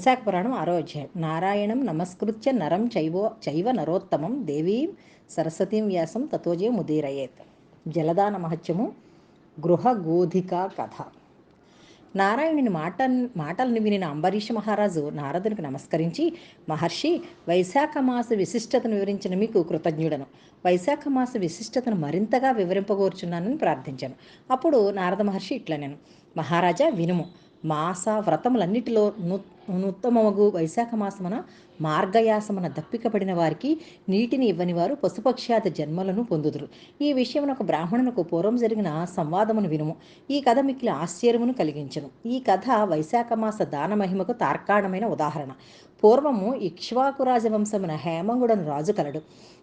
విశాఖ పురాణం ఆరో అధ్యాయం. నారాయణం నమస్కృత్య నరం చైవో చైవ నరోత్తమం దేవీం సరస్వతీం వ్యాసం తతోజే ముదీరయేత్. జలదాన మహత్యము గృహ గోధిక కథ. నారాయణుని మాట మాటలను వినిన అంబరీష మహారాజు నారదునికి నమస్కరించి మహర్షి వైశాఖ మాస విశిష్టతను వివరించిన మీకు కృతజ్ఞుడను. వైశాఖ మాస విశిష్టతను మరింతగా వివరింపగోర్చున్నానని ప్రార్థించాను. అప్పుడు నారద మహర్షి ఇట్లా నేను మహారాజా వినుము. మాస వ్రతములన్నిటిలో ఉత్తమమగు వైశాఖ మాసమున మార్గయాసమున దప్పికపడిన వారికి నీటిని ఇవ్వని వారు పశుపక్ష్యాది జన్మలను పొందుదురు. ఈ విషయమున ఒక బ్రాహ్మణునకు పూర్వం జరిగిన సంవాదమును వినుము. ఈ కథ మిక్కిలి ఆశ్చర్యమును కలిగించను. ఈ కథ వైశాఖ మాస దాన మహిమకు తార్కాణమైన ఉదాహరణ. పూర్వము ఇక్ష్వాకు రాజవంశమున హేమంగుడను రాజు కలడు.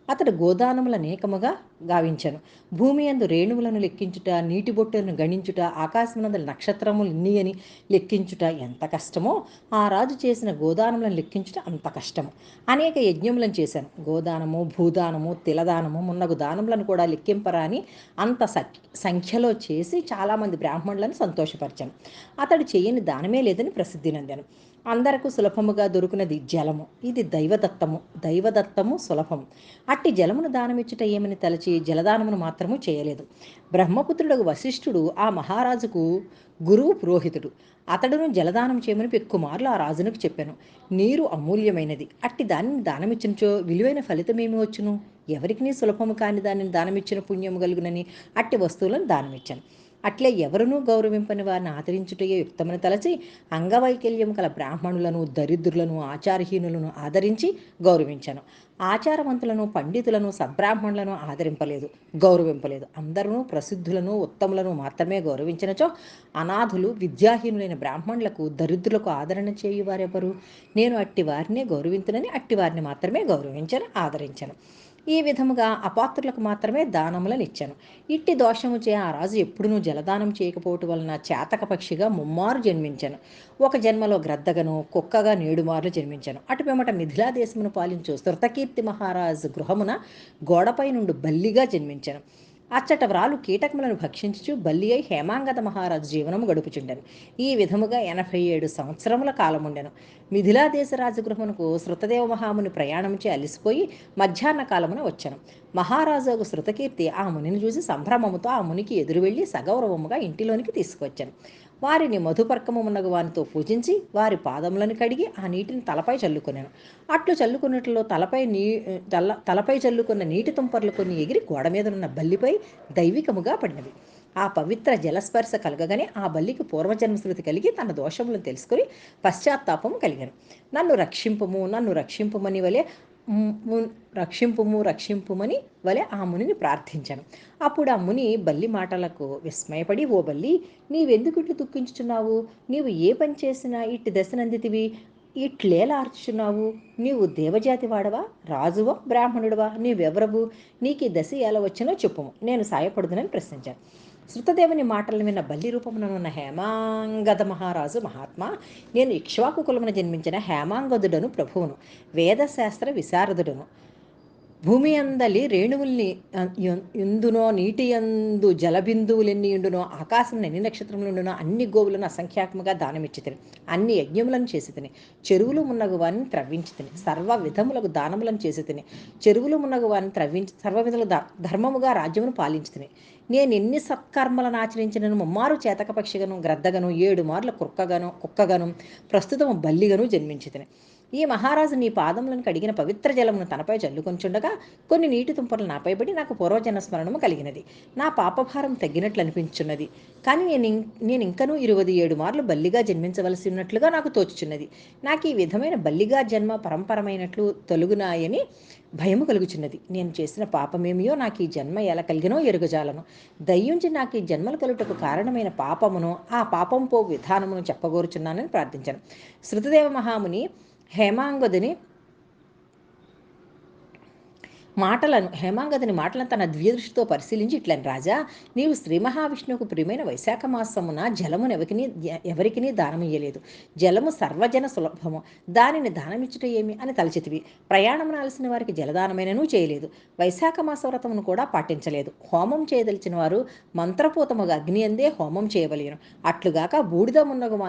అతడు గోదానముల అనేకముగా గావించను. భూమి అందు రేణువులను లెక్కించుట నీటి బొట్టులను గణించుట ఆకాశమునందు నక్షత్రములు ఇన్ని అని లెక్కించుట ఎంత కష్టమో ఆ రాజు చేసిన గోదానములను లెక్కించుట అంత కష్టము. అనేక యజ్ఞములను చేశాను. గోదానము భూదానము తిలదానము మున్నగు దానములను కూడా లెక్కింపరా అని అంత సంఖ్యలో చేసి చాలామంది బ్రాహ్మణులను సంతోషపరిచాను. అతడు చేయని దానమే లేదని ప్రసిద్ధి నందాను. అందరకు సులభముగా దొరుకునది జలము. ఇది దైవదత్తము. దైవదత్తము సులభం అట్టి జలమును దానమిచ్చుట ఏమని తలచి జలదానమును మాత్రము చేయలేదు. బ్రహ్మపుత్రుడు వశిష్ఠుడు ఆ మహారాజుకు గురువు పురోహితుడు. అతడును జలదానం చేయమని పెక్కుమార్లు ఆ రాజునికి చెప్పాను. నీరు అమూల్యమైనది. అట్టి దానిని దానమిచ్చినచో విలువైన ఫలితమేమి వచ్చును? ఎవరికి సులభము కాని దానిని దానమిచ్చిన పుణ్యము కలుగునని అట్టి వస్తువులను దానమిచ్చాను. అట్లే ఎవరునూ గౌరవింపని వారిని ఆదరించుటయే యుక్తమని తలచి అంగవైకల్యం కల బ్రాహ్మణులను దరిద్రులను ఆచారహీనులను ఆదరించి గౌరవించాను. ఆచారవంతులను పండితులను సబ్రాహ్మణులను ఆదరింపలేదు గౌరవింపలేదు. అందరూ ప్రసిద్ధులను ఉత్తములను మాత్రమే గౌరవించినచో అనాథులు విద్యాహీనులైన బ్రాహ్మణులకు దరిద్రులకు ఆదరణ చేయువారెవరు? నేను అట్టి వారినే గౌరవించనని అట్టి వారిని మాత్రమే గౌరవించను ఆదరించను. ఈ విధముగా అపాత్రులకు మాత్రమే దానములను ఇచ్చాను. ఇట్టి దోషము చే ఆ రాజు ఎప్పుడునూ జలదానం చేయకపోవటం వలన చేతక పక్షిగా ముమ్మారు జన్మించాను. ఒక జన్మలో గ్రద్దగను కుక్కగా నేడుమార్లు జన్మించాను. అటు పిమ్మట మిథిలా దేశమును పాలించు శృతకీర్తి మహారాజు గృహమున గోడపై నుండి బల్లిగా జన్మించాను. అచ్చట వ్రాలు కీటకములను భక్షించుచు బల్లి అయి హేమాంగత మహారాజు జీవనము గడుపుచుండెను. ఈ విధముగా ఎనభై ఏడు సంవత్సరముల కాలముండెను. మిథిలా దేశ రాజగృహమునకు శృతదేవ మహాముని ప్రయాణంచే అలిసిపోయి మధ్యాహ్న కాలమున వచ్చాను. మహారాజు శృతకీర్తి ఆ మునిని చూసి సంభ్రమముతో ఆ మునికి ఎదురు వెళ్ళి సగౌరవముగా ఇంటిలోనికి తీసుకువచ్చాను వారిని మధుపర్కము ఉన్నగు వారితో పూజించి వారి పాదములను కడిగి ఆ నీటిని తలపై చల్లుకున్నాను అట్లు చల్లుకున్నట్లో తలపై నీ తల తలపై చల్లుకున్న నీటి తుంపర్లు కొన్ని ఎగిరి గోడ మీద ఉన్న బల్లిపై దైవికముగా పడినవి. ఆ పవిత్ర జలస్పర్శ కలగగానే ఆ బల్లికి పూర్వజన్మస్మృతి కలిగి తన దోషములను తెలుసుకుని పశ్చాత్తాపము కలిగాను. నన్ను రక్షింపము నన్ను రక్షింపమని వలె రక్షింపుము రక్షింపుమని వలె ఆ మునిని ప్రార్థించాను. అప్పుడు ఆ ముని బల్లి మాటలకు విస్మయపడి ఓ బల్లి నీవెందుకు ఇట్లు దుఃఖించుచున్నావు? నీవు ఏ పని చేసినా ఇట్టి దశనందితివి ఇట్లేలార్చున్నావు నీవు దేవజాతి వాడవా? రాజువా? బ్రాహ్మణుడవా? నీవెవరవు? నీకు ఈ దశ ఎలా వచ్చినో చెప్పుము. నేను సాయపడుదునని ప్రశ్నించాను. శృతదేవుని మాటలను విన్న బల్లి రూపముననున్న హేమాంగద మహారాజు మహాత్మా నేను ఇక్ష్వాకు కులమున జన్మించిన హేమాంగదుడను ప్రభువును వేదశాస్త్ర విశారదుడును. భూమి అందలి రేణువుల్ని ఎందునో నీటి ఎందు జలబిందువులెన్ని ఉండునో ఆకాశం ఎన్ని నక్షత్రములు ఉండునో అన్ని గోవులను అసంఖ్యాకముగా దానమిచ్చి తిని అన్ని యజ్ఞములను చేసి తిని చెరువులు మున్నగు వారిని త్రవ్వించి తిని సర్వ విధములకు దానములను చేసి తిని చెరువులు మున్నగు వారిని త్రవ్వించి సర్వ విధముల ధర్మముగా రాజ్యమును పాలించి తిని నేను ఎన్ని సత్కర్మలను ఆచరించినను ముమ్మారు చేతక పక్షిగను గ్రద్దగను ఏడు మార్ల కుక్కగను కుక్కగను ప్రస్తుతం బల్లిగను జన్మించి తిని ఈ మహారాజు నీ పాదములను కడిగిన పవిత్ర జలమును తనపై చల్లుకొంచుండగా కొన్ని నీటి తుంపలు నాపై పడి నాకు పూర్వజన స్మరణము కలిగినది. నా పాపభారం తగ్గినట్లు అనిపించున్నది. కానీ నేను నేను ఇంకనూ ఇరవై ఏడు మార్లు బల్లిగా జన్మించవలసి ఉన్నట్లుగా నాకు తోచుచున్నది. నాకు ఈ విధమైన బల్లిగా జన్మ పరంపరమైనట్లు తొలుగునాయని భయము కలుగుచున్నది. నేను చేసిన పాపమేమియో నాకు ఈ జన్మ ఎలా కలిగినో ఎరుగజాలను. దయ్యుంచి నాకు ఈ జన్మలు కలుటకు కారణమైన పాపమును ఆ పాపం పో విధానమును చెప్పగోరుచున్నానని ప్రార్థించాను. శృతదేవ మహాముని හේමාංගොදනේ మాటలను హేమాంగదని మాటలను తన ద్వ్యదృష్టితో పరిశీలించి ఇట్లని రాజా నీవు శ్రీ మహావిష్ణువుకు ప్రియమైన వైశాఖ మాసమున జలమును ఎవరికిని ఎవరికిని దానమియ్యలేదు. జలము సర్వజన సులభము. దానిని దానమిచ్చుట ఏమి అని తలచితివి. ప్రయాణమునాల్సిన వారికి జలదానమైనను చేయలేదు. వైశాఖ మాస వ్రతమును కూడా పాటించలేదు. హోమం చేయదలిచిన వారు మంత్రపూతముగా అగ్ని అందే హోమం చేయవలేను అట్లుగాక బూడిద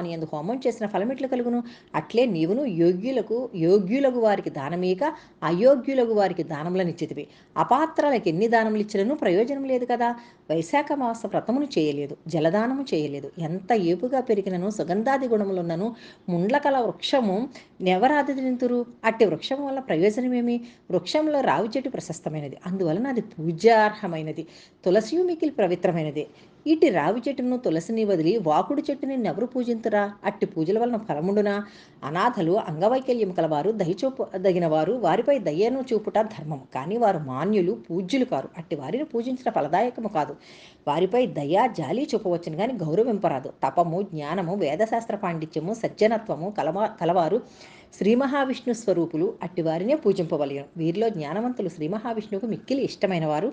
ఎందు హోమం చేసిన ఫలమిట్లు కలుగును? అట్లే నీవును యోగ్యులకు యోగ్యులకు వారికి దానమీయక అయోగ్యులకు వారికి దానములని దానములనిచ్చితివి అపాత్రలకు ఎన్ని దానములు ఇచ్చినను ప్రయోజనం లేదు కదా. వైశాఖ మాస వ్రతమును చేయలేదు జలదానము చేయలేదు. ఎంత ఏపుగా పెరిగినను సుగంధాది గుణములున్నను ముండ్లకల వృక్షము నెవరాదింతురు అట్టి వృక్షం వల్ల ప్రయోజనమేమి? వృక్షంలో రావి చెట్టు ప్రశస్తమైనది. అందువలన అది పూజార్హమైనది. తులసియు మికిలి పవిత్రమైనది. ఇటు రావి చెట్టును తులసిని వదిలి వాకుడు చెట్టుని నెవరు పూజింతురా? అట్టి పూజల వలన ఫలముండునా? అనాథలు అంగవైకల్యం కలవారు దయచూపు దగిన వారు వారిపై దయ్యను చూపుట ధర్మం కానీ వారు మాన్యులు పూజ్యులు కారు. అట్టి వారిని పూజించిన ఫలదాయకము కాదు. వారిపై దయ జాలి చూపవచ్చును కానీ గౌరవింపరాదు. తపము జ్ఞానము వేదశాస్త్ర పాండిత్యము సజ్జనత్వము కలవా కలవారు శ్రీ మహావిష్ణు స్వరూపులు అట్టివారినే పూజింపవలయను వీరిలో జ్ఞానవంతులు శ్రీ మహావిష్ణువుకు మిక్కిలి ఇష్టమైన వారు.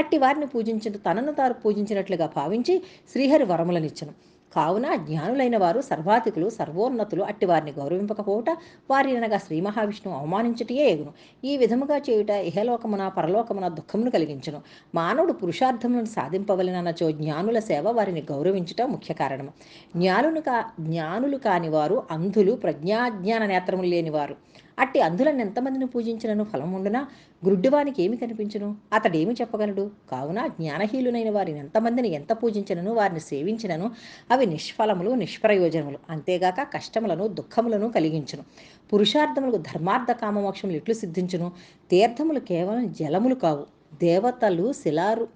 అట్టి వారిని పూజించిన తనను తాను పూజించినట్లుగా భావించి శ్రీహరి వరములనిచ్చను. కావున జ్ఞానులైన వారు సర్వాధికులు సర్వోన్నతులు అట్టి వారిని గౌరవింపకపోవుట వారి అనగా శ్రీ మహావిష్ణువు అవమానించటే ఎగును. ఈ విధముగా చేయుట ఇహలోకమున పరలోకమున దుఃఖమును కలిగించును. మానవుడు పురుషార్థములను సాధింపవలనచో జ్ఞానుల సేవ వారిని గౌరవించుట ముఖ్య కారణము. జ్ఞానులు కా జ్ఞానులు కాని వారు అంధులు ప్రజ్ఞాజ్ఞాన నేత్రములు లేనివారు. అట్టి అంధులను ఎంతమందిని పూజించినను ఫలముండునా గుడ్డివానికి ఏమి కనిపించును? అతడేమి చెప్పగలడు? కావున జ్ఞానహీలునైన వారిని ఎంతమందిని ఎంత పూజించినను? వారిని సేవించినను? అవి నిష్ఫలములు నిష్ప్రయోజనములు. అంతేగాక కష్టములను దుఃఖములను కలిగించును. పురుషార్థములకు ధర్మార్థ కామమోక్షములు ఎట్లు సిద్ధించును? తీర్థములు కేవలం జలములు కావు. దేవతలు శిలారు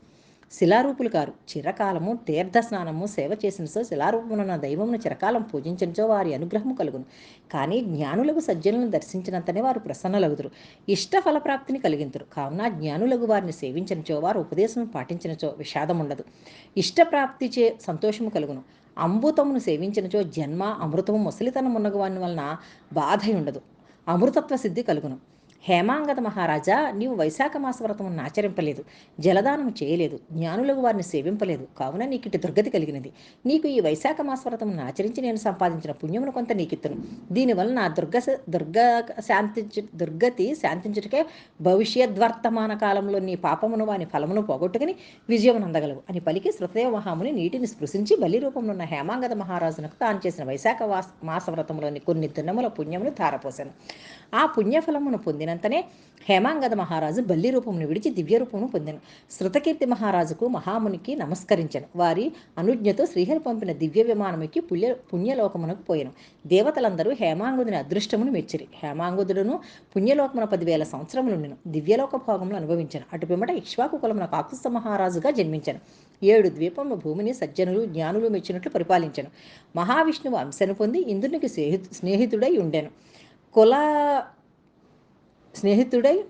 శిలారూపులు కారు. చిరకాలము తీర్థ స్నానము సేవ చేసినచో శిలారూపమున దైవమును చిరకాలం పూజించినచో వారి అనుగ్రహము కలుగును. కానీ జ్ఞానులకు సజ్జనులను దర్శించినంతనే వారు ప్రసన్నలగుదురు. ఇష్ట ఫలప్రాప్తిని కలిగింతురు. కావున జ్ఞానులకు వారిని సేవించినచో వారు ఉపదేశం పాటించినచో విషాదం ఉండదు ఇష్టప్రాప్తి చే సంతోషము కలుగును. అమృతమును సేవించినచో జన్మ అమృతము ముసలితనం ఉన్నగు వలన బాధ ఉండదు అమృతత్వ సిద్ధి కలుగును. హేమాంగత మహారాజా నీవు వైశాఖ మాస వ్రతమును ఆచరింపలేదు జలదానం చేయలేదు జ్ఞానులకు వారిని సేవింపలేదు కావున నీకు ఇటు దుర్గతి కలిగినది. నీకు ఈ వైశాఖ మాస వ్రతమును ఆచరించి నేను సంపాదించిన పుణ్యమును కొంత నీకిత్తును. దీనివల్ల నా దుర్గ దుర్గ శాంతించు దుర్గతి శాంతించుటకే భవిష్యద్వర్తమాన కాలంలో నీ పాపమును వాని ఫలమును పోగొట్టుకుని విజయం అందగలవు. అని పలికి శృతదేవ మహాముని నీటిని స్పృశించి బలి రూపంలో ఉన్న హేమాంగత మహారాజునకు తాను చేసిన వైశాఖ మాస వ్రతంలోని కొన్ని దినముల పుణ్యమును ధారపోశాను ఆ పుణ్యఫలమును పొందిన పొందినంతనే హేమాంగద మహారాజు బల్లి రూపమును విడిచి దివ్య రూపమును పొందాను. శృతకీర్తి మహారాజుకు మహామునికి నమస్కరించాను. వారి అనుజ్ఞతో శ్రీహరి పంపిన దివ్య విమానముకి పుణ్య పుణ్యలోకమునకు పోయాను. దేవతలందరూ హేమాంగుదుని అదృష్టమును మెచ్చిరి. హేమాంగుదుడును పుణ్యలోకమున పదివేల సంవత్సరములు నేను దివ్యలోక భోగములు అనుభవించాను. అటు పిమ్మట ఇక్ష్వాకు కులమున కాకుస్త మహారాజుగా జన్మించాను. ఏడు ద్వీపముల భూమిని సజ్జనులు జ్ఞానులు మెచ్చినట్లు పరిపాలించాను. మహావిష్ణువు అంశను పొంది ఇంద్రునికి స్నేహి స్నేహితుడై ఉండాను. కుల స్నేహితుడై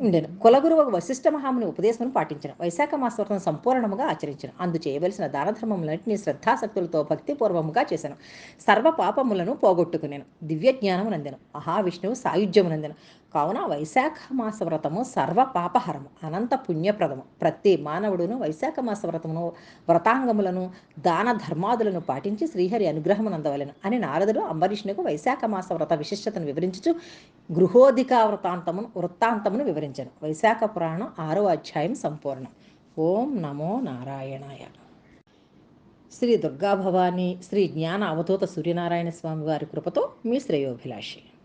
ఉండెను. కులగురువు వశిష్ఠ మహాముని ఉపదేశమును పాటించను. వైశాఖ మాసవ్రతం సంపూర్ణముగా ఆచరించను. అందు చేయవలసిన దాన ధర్మములన్నింటినీ శ్రద్ధాశక్తులతో భక్తిపూర్వముగా చేశాను సర్వ పాపములను పోగొట్టుకునేను. దివ్య జ్ఞానము నందెను మహావిష్ణువు సాయుధ్యము నందెను కావున వైశాఖ మాస వ్రతము సర్వ పాపహరము అనంత పుణ్యప్రదము. ప్రతి మానవుడును వైశాఖ మాస వ్రతమును వ్రతాంగములను దాన ధర్మాదులను పాటించి శ్రీహరి అనుగ్రహము నందవలెను అని నారదుడు అంబరీషునికి వైశాఖ మాస వ్రత విశిష్టతను వివరించుచు గృహోధికా వృత్తాంతమును వృత్తాంతమును వివరించను. వైశాఖ పురాణం ఆరో అధ్యాయం సంపూర్ణం. ఓం నమో నారాయణాయ. శ్రీ దుర్గాభవాని శ్రీ జ్ఞాన అవధూత సూర్యనారాయణ స్వామి వారి కృపతో మీ శ్రేయోభిలాషి.